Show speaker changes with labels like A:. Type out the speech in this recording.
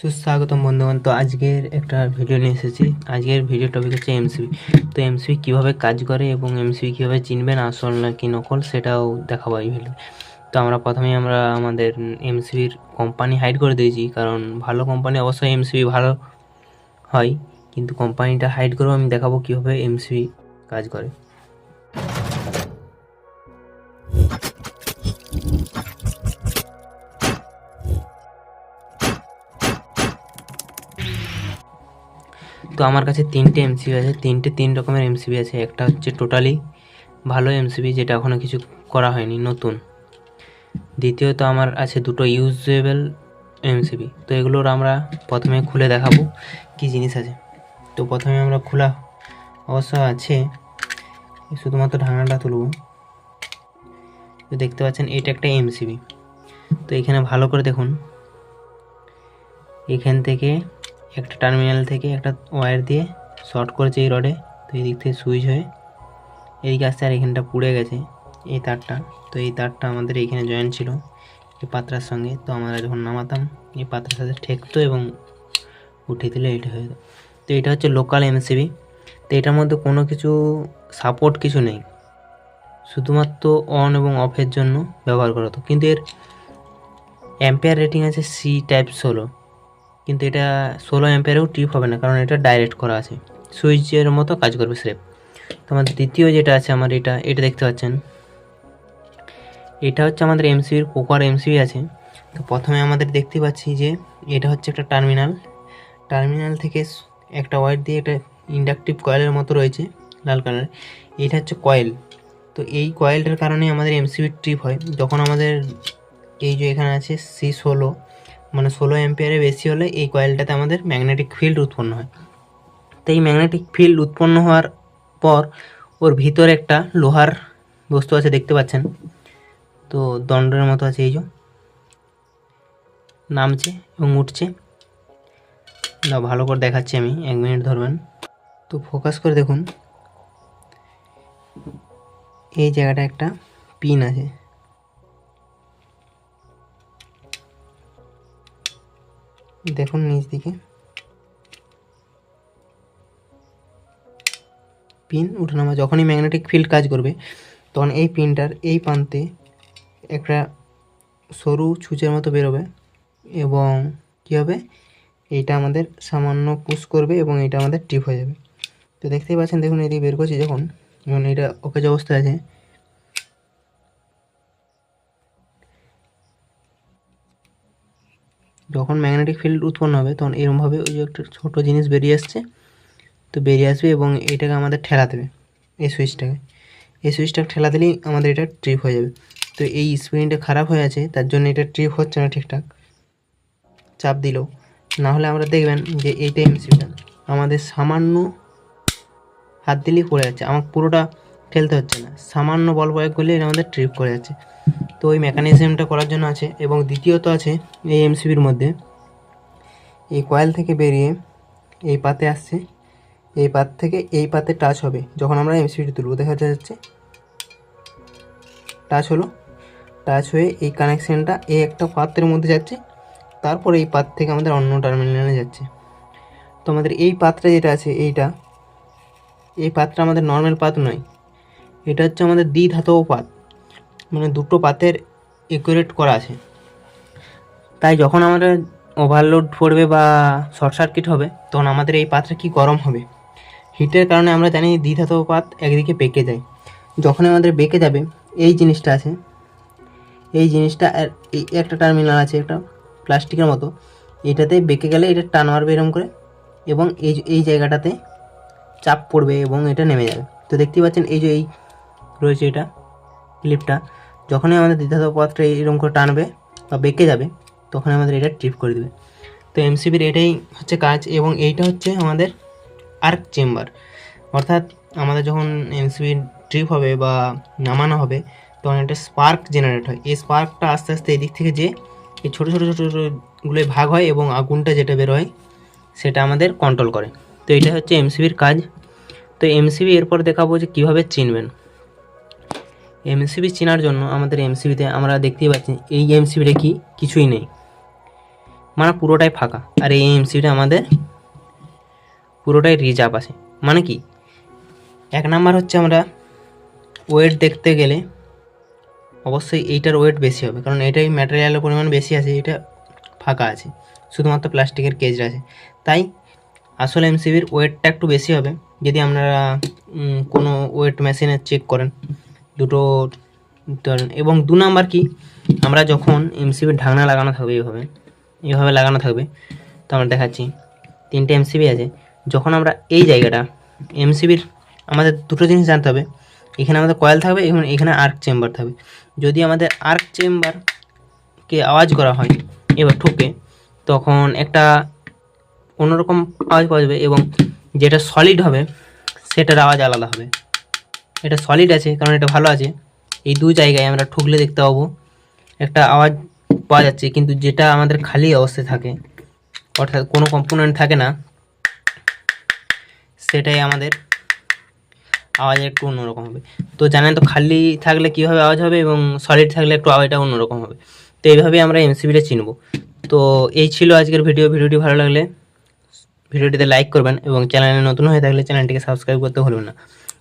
A: সুস্বাগতম বন্ধুগণ। তো আজকের একটা ভিডিও নিয়ে এসেছি। আজকের ভিডিও টপিক হচ্ছে এমসিবি তো এমসিবি কীভাবে কাজ করে এবং এমসিবি কীভাবে চিনবেন, আসল নাকি নকল, সেটাও দেখাবো এই ভিডিও তো। আমরা প্রথমেই আমরা আমাদের এমসিবির কোম্পানি হাইড করে দিয়েছি। কারণ ভালো কোম্পানি অবশ্যই এমসিবি ভালো হয়। কিন্তু কোম্পানিটা হাইড করেও আমি দেখাবো কীভাবে এমসিবি কাজ করে। তো আমার কাছে তিনটে এমসিবি আছে, তিনটে তিন রকমের এমসিবি আছে। একটা হচ্ছে টোটালি ভালো এমসিবি যেটা এখনও কিছু করা হয়নি, নতুন। দ্বিতীয়ত আমার আছে দুটো ইউজেবল এমসিবি তো এগুলোর আমরা প্রথমে খুলে দেখাবো কি জিনিস আছে। তো প্রথমে আমরা খোলা। অবশ্য আছে, শুধুমাত্র ঢাকনাটা তুলব। তো দেখতে পাচ্ছেন, এটা একটা এমসিবি তো এখানে ভালো করে দেখুন। এখান থেকে একটা টার্মিনাল থেকে একটা ওয়্যার দিয়ে শর্ট করেছে এই রডে তো এই দিক থেকে সুইচ হয়ে এদিকে আসতে আর এখানটা পুড়ে গেছে, এই তারটা। তো এই তারটা আমাদের এইখানে জয়েন ছিল এই পাত্রার সঙ্গে, তো আমরা যখন নামাতাম, এই পাত্রার সাথে ঠেকতো এবং উঠিয়ে দিলে এটা হয়ে যেত। তো এটা হচ্ছে লোকাল এমসিবি তো এটার মধ্যে কোনো কিছু সাপোর্ট কিছু নেই। শুধুমাত্র অন এবং অফের জন্য ব্যবহার করা হতো। কিন্তু এর অ্যাম্পেয়ার রেটিং আছে সি টাইপ ষোলো। কিন্তু এটা ষোলো অ্যাম্পেয়ারেও টিপ হবে না, কারণ এটা ডাইরেক্ট করা আছে। সুইচের মতো কাজ করবে স্রেপ তো আমাদের দ্বিতীয় যেটা আছে আমার এটা এটা দেখতে পাচ্ছেন। এটা হচ্ছে আমাদের এমসিবির পোকার এমসিবি আছে। তো প্রথমে আমাদের দেখতে পাচ্ছি যে, এটা হচ্ছে একটা টার্মিনাল টার্মিনাল থেকে একটা ওয়ার দিয়ে এটা ইন্ডাকটিভ কয়েলের মতো রয়েছে, লাল কালার এটা হচ্ছে কয়েল তো এই কয়েলটার কারণে আমাদের এমসিবি ট্রিপ হয়। যখন আমাদের এই যে এখানে আছে সি ষোলো মানে ষোলো অ্যাম্পিয়ারের বেশি হলে এই কয়েলটাতে আমাদের ম্যাগনেটিক ফিল্ড উৎপন্ন হয়। তো এই ম্যাগনেটিক ফিল্ড উৎপন্ন হওয়ার পর ওর ভিতরে একটা লোহার বস্তু আছে, দেখতে পাচ্ছেন? তো দণ্ডের মতো আছে এই যে। নামছে এবং উঠছে। না, ভালো করে দেখাচ্ছি আমি, এক মিনিট ধরবেন। তো ফোকাস করে দেখুন। এই জায়গাটা একটা পিন আছে। দেখুন নিচ দিকে। পিন উঠানামা যখনই ম্যাগনেটিক ফিল্ড কাজ করবে, তখন এই পিনটার এই প্রান্তে একটা সরু ছুঁচের মতো বেরোবে এবং কী হবে? এইটা আমাদের সামান্য পুশ করবে এবং এটা আমাদের টিপ হয়ে যাবে। তো দেখতেই পাচ্ছেন, দেখুন এদিকে বের করছি। যখন এখন এটা অকেজ অবস্থায় আছে যখন ম্যাগনেটিক ফিল্ড উৎপন্ন হবে, তখন এরমভাবে ওই যে একটা ছোটো জিনিস বেরিয়ে আসছে, তো বেরিয়ে আসবে এবং এটাকে আমাদের ঠেলা দেবে এই সুইচটাকে এই সুইচটাকে ঠেলা দিলেই আমাদের এটা ট্রিপ হয়ে যাবে। তো এই স্প্রিংটা খারাপ হয়ে আছে, তার জন্য এটা ট্রিপ হচ্ছে না ঠিকঠাক। চাপ দিলেও। না হলে আমরা দেখবেন যে এইটা এমসিবিটা আমাদের সামান্য হাত দিলেই পড়ে যাচ্ছে আমার পুরোটা ঠেলতে হচ্ছে না। সামান্য বল প্রয়োগ করলে এটা আমাদের ট্রিপ করে যাচ্ছে। তো ওই মেকানিজমটা করার জন্য আছে এবং দ্বিতীয়ত আছে এই এমসিবির মধ্যে। এই কয়েল থেকে বেরিয়ে এই পাতে আসছে। এই পাত থেকে এই পাতে টাচ হবে। যখন আমরা এমসিবিটি তুলব, দেখা যাচ্ছে টাচ হলো। টাচ হয়ে এই কানেকশানটা এই একটা পাত্রের মধ্যে যাচ্ছে। তারপর এই পাত থেকে আমাদের অন্য টার্মিনালে যাচ্ছে। তো আমাদের এই পাত্রে যেটা আছে, এইটা, এই পাতটা আমাদের নর্মাল পাত নয়। এটা হচ্ছে আমাদের দ্বিধাতব পাত। মানে দুটো পাতের একুরেট করা আছে। তাই যখন আমাদের ওভারলোড পড়বে বা শর্ট সার্কিট হবে, তখন আমাদের এই পাতটা কি গরম হবে? হিটের কারণে আমরা জানি দ্বিধাতব পাত একদিকে বেঁকে যায়। যখন আমাদের বেঁকে যাবে, এই জিনিসটা আছে। এই জিনিসটা এই একটা টার্মিনাল আছে, একটা প্লাস্টিকের মতো। এটাতে বেঁকে গেলে এটা টান মারবে এরকম করে এবং এই এই জায়গাটাতে চাপ পড়বে এবং এটা নেমে যাবে। তো দেখতেই পাচ্ছেন, এই যে, এই রয়েছে এটা। ক্লিপটা যখনই আমাদের দ্বিধাতব পথটা এরকম করে টানবে বা বেঁকে যাবে তখন আমাদের এটা ট্রিপ করে দেবে। তো এমসিবির এটাই হচ্ছে কাজ এবং এইটা হচ্ছে আমাদের আর্ক চেম্বার অর্থাৎ আমাদের যখন এমসিবি ট্রিপ হবে বা নামানো হবে, তখন একটা স্পার্ক জেনারেট হয়। এই স্পার্কটা আস্তে আস্তে এদিক থেকে যে এই ছোটো ছোটো ছোটো ছোটোগুলোয় ভাগ হয় এবং আগুনটা যেটা বের হয়, সেটা আমাদের কন্ট্রোল করে। তো এটা হচ্ছে এমসিবির কাজ। তো এমসিবি এরপর দেখাবো যে কীভাবে চিনবেন। এমসিবি চেনার জন্য আমাদের এমসিবিতে আমরা দেখতেই পাচ্ছি, এই এমসিবিটা কি? কিছুই নেই। মানে পুরোটাই ফাঁকা। আর এই এমসিবিটা আমাদের পুরোটাই রিজার্ভ আছে। মানে কি? এক নাম্বার হচ্ছে আমরা ওয়েট দেখতে গেলে অবশ্যই এইটার ওয়েট বেশি হবে। কারণ এটাই ম্যাটেরিয়ালের পরিমাণ বেশি আছে, এটা ফাঁকা আছে। শুধুমাত্র প্লাস্টিকের কেজটা আছে। তাই আসলে এমসিবির ওয়েটটা একটু বেশি হবে। যদি আপনারা কোনো ওয়েট মেশিনে চেক করেন। দুটো এবং দু নাম্বার কি? আমরা যখন এমসিবির ঢাকনা লাগানো থাকবে এইভাবে এইভাবে লাগানো থাকবে, তো আমরা দেখাচ্ছি। তিনটে এমসিবি আছে। যখন আমরা এই জায়গাটা এমসিবির আমাদের দুটো জিনিস জানতে হবে। এখানে আমাদের কয়েল থাকবে এবং এখানে আর্ক চেম্বার থাকবে। যদি আমাদের আর্ক চেম্বারকে আওয়াজ করা হয়, এবার ঠুকে, তখন একটা অন্যরকম আওয়াজ পাওয়া যাবে এবং যেটা সলিড হবে, সেটার আওয়াজ আলাদা হবে। এটা সলিড আছে, কারণ এটা ভালো আছে। এই দু জায়গায় আমরা ঠুকলে দেখতে পাবো। একটা আওয়াজ পাওয়া যাচ্ছে, কিন্তু যেটা আমাদের খালি অবস্থায় থাকে, অর্থাৎ কোনো কম্পোনেন্ট থাকে না, সেটাই আমাদের আওয়াজ একটু অন্যরকম হবে। তো জানেন তো, খালি থাকলে কীভাবে আওয়াজ হবে এবং সলিড থাকলে একটু আওয়াজটা অন্যরকম হবে। তো এইভাবেই আমরা এমসিবিটা চিনব। তো এই ছিল আজকের ভিডিও ভিডিওটি ভালো লাগলে ভিডিওটিতে লাইক করবেন এবং চ্যানেলে নতুন হয়ে থাকলে চ্যানেলটিকে সাবস্ক্রাইব করতে ভুলবেন না।